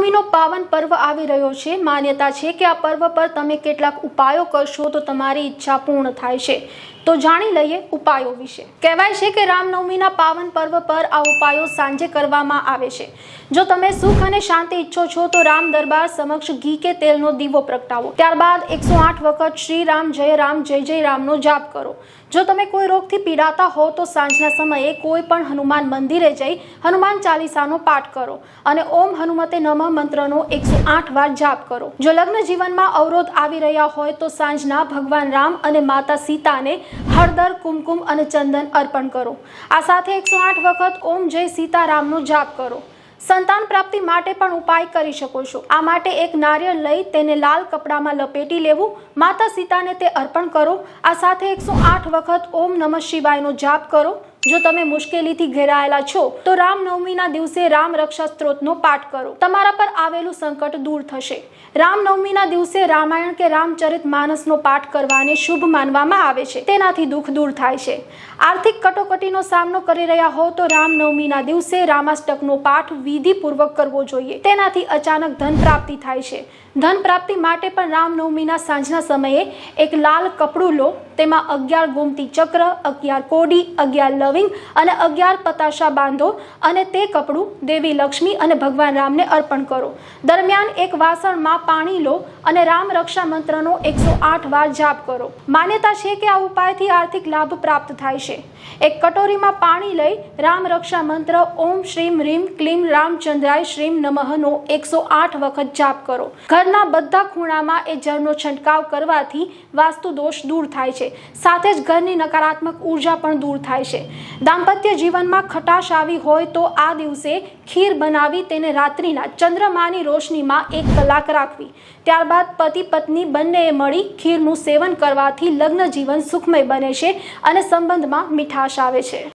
રામનવમીનો પાવન પર્વ આવી રહ્યો છે. માન્યતા છે કે આ પર્વ પર તમે કેટલાક ઉપાયો કરશો તો તમારી ઈચ્છા પૂર્ણ થાય છે. તો જાણી લઈએ ઉપાયો વિશે. કહેવાય છે કે રામનવમીના પાવન પર્વ પર આ ઉપાયો સાંજે કરવામાં આવે છે. જો તમે સુખ અને શાંતિ ઈચ્છો છો તો રામ દરબાર સમક્ષ ઘી કે તેલનો દીવો પ્રગટાવો. ત્યારબાદ એકસો આઠ વખત શ્રી રામ જય રામ જય જય રામનો જાપ કરો. જો તમે કોઈ રોગથી પીડાતા હો તો સાંજના સમયે કોઈ પણ હનુમાન મંદિરે જઈ હનુમાન ચાલીસાનો પાઠ કરો. અને ઓમ હનુમતે નમઃ મંત્રનો એકસો આઠ વાર જાપ કરો. જો લગ્ન જીવનમાં અવરોધ આવી રહ્યા હોય તો સાંજના ભગવાન રામ અને માતા સીતાને હળદર, કુમકુમ અને ચંદન અર્પણ કરો. આ સાથે એકસો આઠ વખત ઓમ જય સીતારામનો જાપ કરો. સંતાન પ્રાપ્તિ માટે પણ ઉપાય કરી શકો છો. આ માટે એક નારિયેળ લઈ તેને લાલ કપડામાં લપેટી લેવું, માતા સીતાને તે અર્પણ કરો. આ સાથે એકસો આઠ વખત ઓમ નમઃ શિવાયનો જાપ કરો. જો તમે મુશ્કેલીથી ઘેરાયેલા છો, તો રામનવમીના દિવસે રામ રક્ષા સ્ત્રોતનો પાઠ કરો. તમારા પર આવેલું સંકટ દૂર થશે. રામનવમીના દિવસે રામાયણ કે રામચરિત માનસનો પાઠ કરવાને શુભ માનવામાં આવે છે. તેનાથી દુઃખ દૂર થાય છે. આર્થિક કટોકટીનો સામનો કરી રહ્યા હો, તો રામનવમીના દિવસે રામાષ્ટકનો પાઠ વિધિપૂર્વક કરવો જોઈએ. તેનાથી અચાનક ધન પ્રાપ્તિ થાય છે. ધન પ્રાપ્તિ માટે પણ રામનવમીના સાંજના સમયે એક લાલ કપડું લો. તેમાં અગિયાર ગોમતી ચક્ર, અગિયાર કોડી, અગિયાર લવિંગ અને અગિયાર પતાશા બાંધો અને તે કપડું દેવી લક્ષ્મી અને ભગવાન રામને અર્પણ કરો. દરમિયાન એક વાસણમાં પાણી લો અને રામ રક્ષા મંત્રનો એકસો આઠ વાર જાપ કરો. માન્યતા છે કે આ ઉપાયથી આર્થિક લાભ પ્રાપ્ત થાય છે. એક કટોરીમાં પાણી લઈ રામ રક્ષા મંત્ર, ઓમ શ્રીમ રીમ ક્લીમ રામચંદ્રાય શ્રીમ નમઃનો એકસો આઠ વખત જાપ કરો. ઘરના બધા ખૂણામાં એ જળનો છંટકાવ કરવાથી વાસ્તુ દોષ દૂર થાય છે. સાથે જ ઘરની નકારાત્મક ઊર્જા પણ દૂર થાય છે. દાંપત્ય જીવનમાં ખટાશ આવી હોય તો આ દિવસે ખીર બનાવી તેને રાત્રિના ચંદ્રમાની રોશનીમાં એક કલાક રાખવી. ત્યારબાદ પતિ પત્ની બંનેએ મળી ખીરનું સેવન કરવાથી લગ્ન જીવન સુખમય બને છે અને સંબંધમાં મીઠાશ આવે છે.